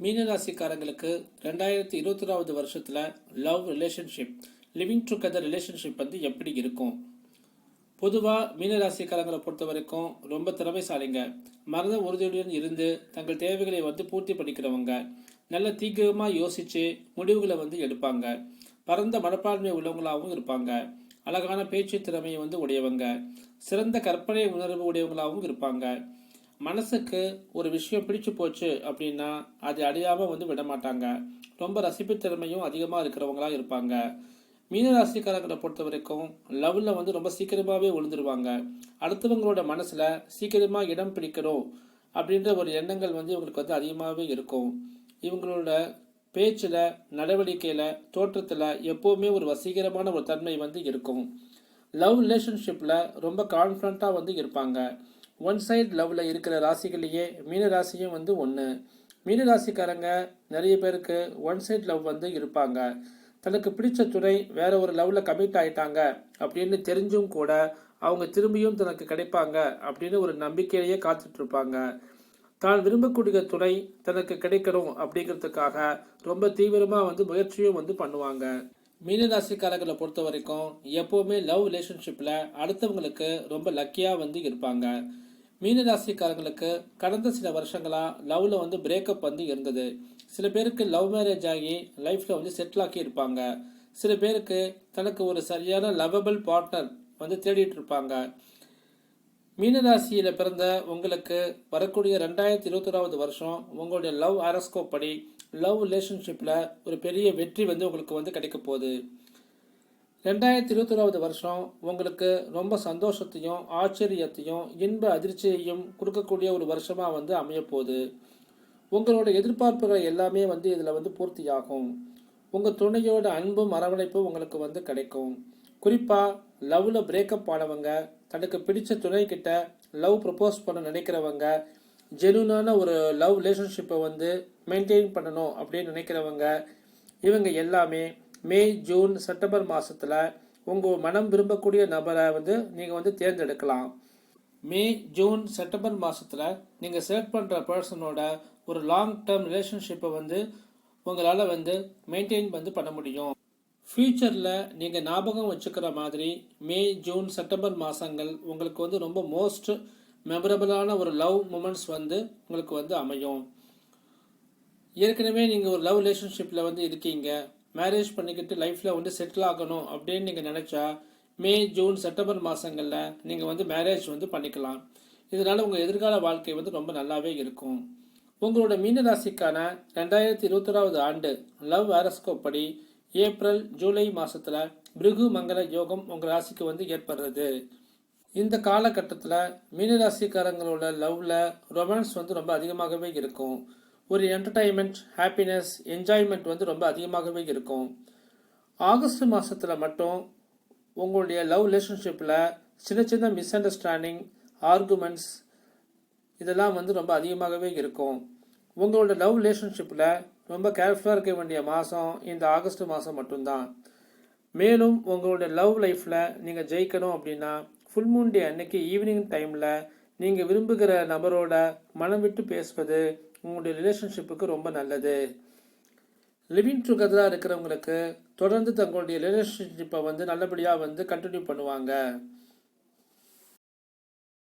மீனராசிக்காரங்களுக்கு ரெண்டாயிரத்தி இருபத்தொராவது வருஷத்தில் love relationship living together relationship வந்து எப்படி இருக்கும்? பொதுவாக மீனராசிக்காரங்களை பொறுத்த வரைக்கும் ரொம்ப திறமைசாலிங்க. மரண உறுதியுடன் இருந்து தங்கள் தேவைகளை வந்து பூர்த்தி பண்ணிக்கிறவங்க. நல்ல தீவிரமாக யோசித்து முடிவுகளை வந்து எடுப்பாங்க. பரந்த மனப்பான்மை உள்ளவங்களாகவும் இருப்பாங்க. அழகான பேச்சு திறமையை வந்து உடையவங்க. சிறந்த கற்பனை உணர்வு உடையவங்களாகவும் இருப்பாங்க. மனசுக்கு ஒரு விஷயம் பிடிச்சு போச்சு அப்படின்னா அது அழியாமல் வந்து விட மாட்டாங்க. ரொம்ப ரசிப்பு திறமையும் அதிகமாக இருக்கிறவங்களா இருப்பாங்க. மீனராசிக்காரங்களை பொறுத்த வரைக்கும் லவ்வில் வந்து ரொம்ப சீக்கிரமாகவே விழுந்துருவாங்க அடுத்தவங்களோட மனசில் சீக்கிரமாக இடம் பிடிக்கணும் அப்படின்ற ஒரு எண்ணங்கள் வந்து இவங்களுக்கு வந்து அதிகமாகவே இருக்கும். இவங்களோட பேச்சில் நடவடிக்கையில் தோற்றத்தில் எப்போவுமே ஒரு வசீகரமான ஒரு தன்மை வந்து இருக்கும். லவ் ரிலேஷன்ஷிப்பில் ரொம்ப கான்ஃபிடண்ட்டாக வந்து இருப்பாங்க. ஒன் சைடு லவ்வில் இருக்கிற ராசிகள்லேயே மீன ராசியும் வந்து ஒன்று மீன ராசிக்காரங்க நிறைய பேருக்கு ஒன் சைடு லவ் வந்து இருப்பாங்க. தனக்கு பிடிச்ச துணை வேற ஒரு லவ்வில் கமிட் ஆயிட்டாங்க அப்படின்னு தெரிஞ்சும் கூட அவங்க திரும்பியும் தனக்கு கிடைப்பாங்க அப்படின்னு ஒரு நம்பிக்கையிலேயே காத்துட்ருப்பாங்க. தான் விரும்பக்கூடிய துணை தனக்கு கிடைக்கணும் அப்படிங்கிறதுக்காக ரொம்ப தீவிரமாக வந்து முயற்சியும் வந்து பண்ணுவாங்க. மீனராசிக்காரர்களை பொறுத்த வரைக்கும் எப்போவுமே லவ் ரிலேஷன்ஷிப்பில் அடுத்தவங்களுக்கு ரொம்ப லக்கியாக வந்து இருப்பாங்க. மீனராசிக்காரங்களுக்கு கடந்த சில வருஷங்களாக லவ்வில் வந்து பிரேக்கப் வந்து இருந்தது. சில பேருக்கு லவ் மேரேஜ் ஆகி லைஃப்பில் வந்து செட்டில் ஆக்கி இருப்பாங்க. சில பேருக்கு தனக்கு ஒரு சரியான லவபிள் பார்ட்னர் வந்து தேடிட்டு இருப்பாங்க. மீனராசியில் பிறந்த உங்களுக்கு வரக்கூடிய ரெண்டாயிரத்தி இருபத்தொராவது வருஷம் உங்களுடைய லவ் ஆரஸ்கோப் படி லவ் ரிலேஷன்ஷிப்பில் ஒரு பெரிய வெற்றி வந்து உங்களுக்கு வந்து கிடைக்க போகுது. ரெண்டாயிரத்தி இருபத்தொராவது வருஷம் உங்களுக்கு ரொம்ப சந்தோஷத்தையும் ஆச்சரியத்தையும் இன்ப அதிர்ச்சியையும் கொடுக்கக்கூடிய ஒரு வருஷமாக வந்து அமையப்போகுது. உங்களோட எதிர்பார்ப்புகள் எல்லாமே வந்து இதில் வந்து பூர்த்தியாகும். உங்கள் துணையோட அன்பும் அரவணைப்பும் உங்களுக்கு வந்து கிடைக்கும். குறிப்பாக லவ்வில் பிரேக்கப் ஆனவங்க தனக்கு பிடிச்ச துணைக்கிட்ட லவ் ப்ரப்போஸ் பண்ண நினைக்கிறவங்க ஜெனுனான ஒரு லவ் ரிலேஷன்ஷிப்பை வந்து மெயின்டைன் பண்ணணும் அப்படின்னு நினைக்கிறவங்க இவங்க எல்லாமே மே ஜூன் செப்டம்பர் மாதத்தில் உங்கள் மனம் விரும்பக்கூடிய நபரை வந்து நீங்கள் வந்து தேர்ந்தெடுக்கலாம். மே ஜூன் செப்டம்பர் மாதத்தில் நீங்கள் செலக்ட் பண்ணுற பர்சனோட ஒரு லாங் டேர்ம் ரிலேஷன்ஷிப்பை வந்து உங்களால் வந்து மெயின்டைன் வந்து பண்ண முடியும். ஃப்யூச்சரில் நீங்கள் ஞாபகம் வச்சுக்கிற மாதிரி மே ஜூன் செப்டம்பர் மாதங்கள் உங்களுக்கு வந்து ரொம்ப மோஸ்ட் மெமரபிளான ஒரு லவ் மூமெண்ட்ஸ் வந்து உங்களுக்கு வந்து அமையும். ஏற்கனவே நீங்கள் ஒரு லவ் ரிலேஷன்ஷிப்பில் வந்து இருக்கீங்க. மேரேஜ் பண்ணிக்கிட்டு லைஃப்பில் வந்து செட்டில் ஆகணும் அப்படின்னு நீங்கள் நினச்சா மே ஜூன் செப்டம்பர் மாதங்களில் நீங்கள் வந்து மேரேஜ் வந்து பண்ணிக்கலாம். இதனால் உங்கள் எதிர்கால வாழ்க்கை வந்து ரொம்ப நல்லாவே இருக்கும். உங்களோட மீன ராசிக்கான ரெண்டாயிரத்தி இருபத்தொராவது ஆண்டு லவ் ஆரஸ்கோப் படி ஏப்ரல் ஜூலை மாதத்தில் பிருகு மங்கள யோகம் உங்கள் ராசிக்கு வந்து ஏற்படுறது. இந்த காலகட்டத்தில் மீனராசிக்காரங்களோட லவ்வில் ரொமான்ஸ் வந்து ரொம்ப அதிகமாகவே இருக்கும். ஒரு என்டர்டைன்மெண்ட் ஹாப்பினஸ் என்ஜாய்மெண்ட் வந்து ரொம்ப அதிகமாகவே இருக்கும். ஆகஸ்ட் மாதத்தில் மட்டும் உங்களுடைய லவ் ரிலேஷன்ஷிப்பில் சின்ன சின்ன மிஸ் அண்டர்ஸ்டாண்டிங் ஆர்குமெண்ட்ஸ் இதெல்லாம் வந்து ரொம்ப அதிகமாகவே இருக்கும். உங்களோட லவ் ரிலேஷன்ஷிப்பில் ரொம்ப கேர்ஃபுல்லாக இருக்க வேண்டிய மாதம் இந்த ஆகஸ்ட் மாதம் மட்டும்தான். மேலும் உங்களுடைய லவ் லைஃப்பில் நீங்கள் ஜெயிக்கணும் அப்படின்னா ஃபுல் மூன் டே அன்னைக்கு ஈவினிங் டைமில் நீங்கள் விரும்புகிற நபரோட மனம் விட்டு பேசுவது உங்களுடைய ரிலேஷன்ஷிப்புக்கு ரொம்ப நல்லது. லிவிங் டுகெதராக இருக்கிறவங்களுக்கு தொடர்ந்து தங்களுடைய ரிலேஷன்ஷிப்பை வந்து நல்லபடியாக வந்து கண்டினியூ பண்ணுவாங்க.